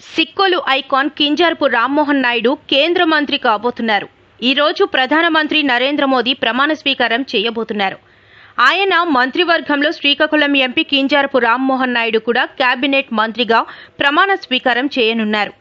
Sikkolu icon Kinjarapu Rammohan Naidu కేంద్ర మంత్రి కాబోతున్నారు. ఈరోజు ప్రధానమంత్రి నరేంద్ర మోదీ ప్రమాణ స్వీకారం చేయబోతున్నారు. ఆయన మంత్రివర్గంలో శ్రీకాకుళం ఎంపీ కింజారపు రామ్మోహన్ నాయుడు కూడా కేబినెట్ మంత్రిగా ప్రమాణ స్వీకారం చేయనున్నారు.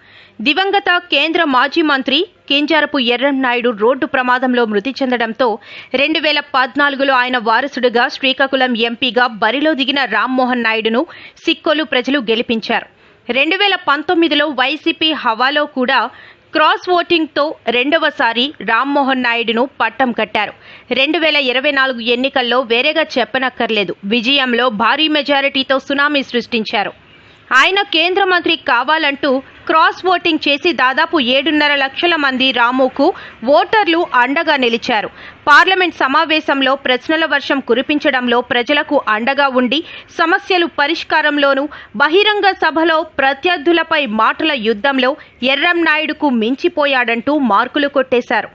దివంగత కేంద్ర మాజీ మంత్రి కింజారపు ఎర్రం నాయుడు రోడ్డు ప్రమాదంలో మృతి చెందడంతో రెండు వేల పద్నాలుగులో ఆయన వారసుడిగా శ్రీకాకుళం ఎంపీగా బరిలో దిగిన రామ్మోహన్ నాయుడును సిక్కోలు ప్రజలు గెలిపించారు. రెండు వేల పంతొమ్మిదిలో వైసీపీ హవాలో కూడా క్రాస్ ఓటింగ్తో రెండవసారి రామ్మోహన్ నాయుడును పట్టం కట్టారు. రెండు వేల ఇరవై నాలుగు ఎన్నికల్లో వేరేగా చెప్పనక్కర్లేదు. విజయంలో భారీ మెజారిటీతో సునామీ సృష్టించారు. ఆయన కేంద్ర మంత్రి కావాలంటూ క్రాస్ ఓటింగ్ చేసి దాదాపు ఏడున్నర లక్షల మంది రాముకు ఓటర్లు అండగా నిలిచారు. పార్లమెంట్ సమావేశంలో ప్రశ్నల వర్షం కురిపించడంలో ప్రజలకు అండగా ఉండి సమస్యలు పరిష్కారంలోనూ బహిరంగ సభలో ప్రత్యర్థులపై మాటల యుద్ధంలో ఎర్రం నాయుడుకు మించిపోయాడంటూ మార్కులు కొట్టేశారు.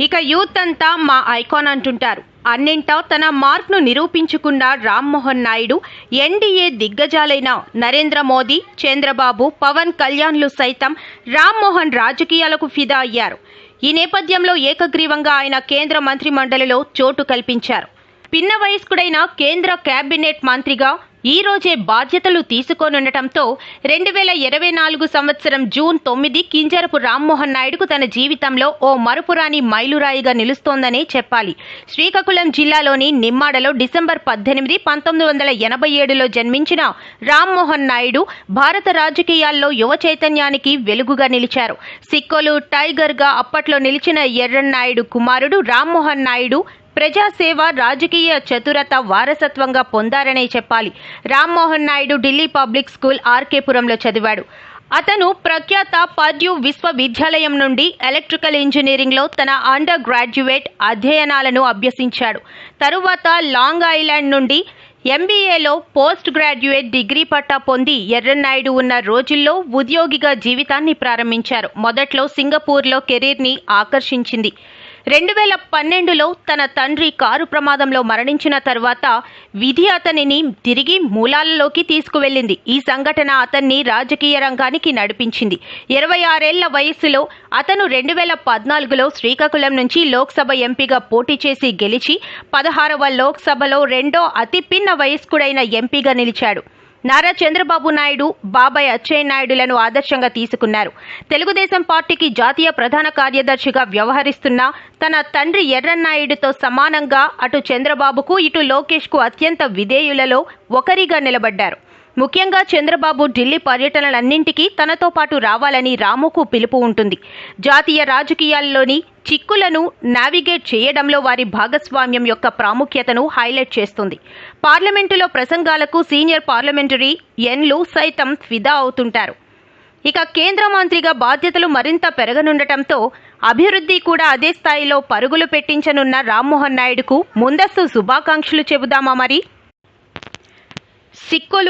ఇక యూత్ అంతా మా ఐకాన్ అంటుంటారు. అన్నింటా తన మార్క్ను నిరూపించుకున్న రామ్మోహన్ నాయుడు ఎన్డీఏ దిగ్గజాలైన నరేంద్ర మోదీ చంద్రబాబు పవన్ కళ్యాణ్లు సైతం రామ్మోహన్ రాజకీయాలకు ఫిదా అయ్యారు. ఈ నేపథ్యంలో ఏకగ్రీవంగా ఆయన కేంద్ర మంత్రి మండలిలో చోటు కల్పించారు. పిన్న వయస్కుడైన కేంద్ర కేబినెట్ మంత్రిగా ఈ రోజే బాధ్యతలు తీసుకోనుండటంతో రెండు వేల ఇరవై నాలుగు సంవత్సరం జూన్ తొమ్మిది కింజరపు రామ్మోహన్ నాయుడుకు తన జీవితంలో ఓ మరుపురాని మైలురాయిగా నిలుస్తోందనే చెప్పాలి. శ్రీకాకుళం జిల్లాలోని నిమ్మాడలో డిసెంబర్ పద్దెనిమిది పంతొమ్మిది వందల ఎనభై ఏడులో జన్మించిన రామ్మోహన్ నాయుడు భారత రాజకీయాల్లో యువ చైతన్యానికి వెలుగుగా నిలిచారు. సిక్కోలు టైగర్గా అప్పట్లో నిలిచిన ఎర్రన్నాయుడు కుమారుడు రామ్మోహన్ నాయుడు ప్రజాసేవ రాజకీయ చతురత వారసత్వంగా పొందారనే చెప్పాలి. రామ్మోహన్ నాయుడు ఢిల్లీ పబ్లిక్ స్కూల్ ఆర్కేపురంలో చదివాడు. అతను ప్రఖ్యాత పర్డ్యూ విశ్వవిద్యాలయం నుండి ఎలక్ట్రికల్ ఇంజనీరింగ్లో తన అండర్ గ్రాడ్యుయేట్ అధ్యయనాలను అభ్యసించాడు. తరువాత లాంగ్ ఐలాండ్ నుండి ఎంబీఏలో పోస్ట్ గ్రాడ్యుయేట్ డిగ్రీ పట్టా పొంది ఎర్రన్నాయుడు ఉన్న రోజుల్లో ఉద్యోగిగా జీవితాన్ని ప్రారంభించారు. మొదట్లో సింగపూర్లో కెరీర్ని ఆకర్షించింది. రెండు వేల పన్నెండులో తన తండ్రి కారు ప్రమాదంలో మరణించిన తర్వాత విధి అతనిని తిరిగి మూలాలలోకి తీసుకువెళ్ళింది. ఈ సంఘటన అతన్ని రాజకీయ రంగానికి నడిపించింది. ఇరవై ఆరేళ్ళ వయస్సులో అతను రెండు వేల పద్నాలుగులో శ్రీకాకుళం నుంచి లోక్సభ ఎంపీగా పోటీ చేసి గెలిచి పదహారవ లోక్సభలో రెండో అతి పిన్న వయస్కుడైన ఎంపీగా నిలిచాడు. నారా చంద్రబాబు నాయుడు బాబాయ్ అచ్చయ్య నాయుడులను ఆదర్శంగా తీసుకున్నారు. తెలుగుదేశం పార్టీకి జాతీయ ప్రధాన కార్యదర్శిగా వ్యవహరిస్తున్న తన తండ్రి ఎర్రన్నాయుడుతో సమానంగా అటు చంద్రబాబుకు ఇటు లోకేష్కు అత్యంత విధేయులలో ఒకరిగా నిలబడ్డారు. ముఖ్యంగా చంద్రబాబు ఢిల్లీ పర్యటనలన్నింటికీ తనతో పాటు రావాలని రాముకు పిలుపు ఉంటుంది. జాతీయ రాజకీయాల్లోని చిక్కులను నావిగేట్ చేయడంలో వారి భాగస్వామ్యం యొక్క ప్రాముఖ్యతను హైలైట్ చేస్తుంది. పార్లమెంటులో ప్రసంగాలకు సీనియర్ పార్లమెంటరీ ఎన్లు సైతం ఫిదా అవుతుంటారు. ఇక కేంద్ర మంత్రిగా బాధ్యతలు మరింత పెరగనుండటంతో అభివృద్ధి కూడా అదే స్థాయిలో పరుగులు పెట్టించనున్న రామ్మోహన్ నాయుడుకు ముందస్తు శుభాకాంక్షలు చెబుదామా మరి? సిక్కులు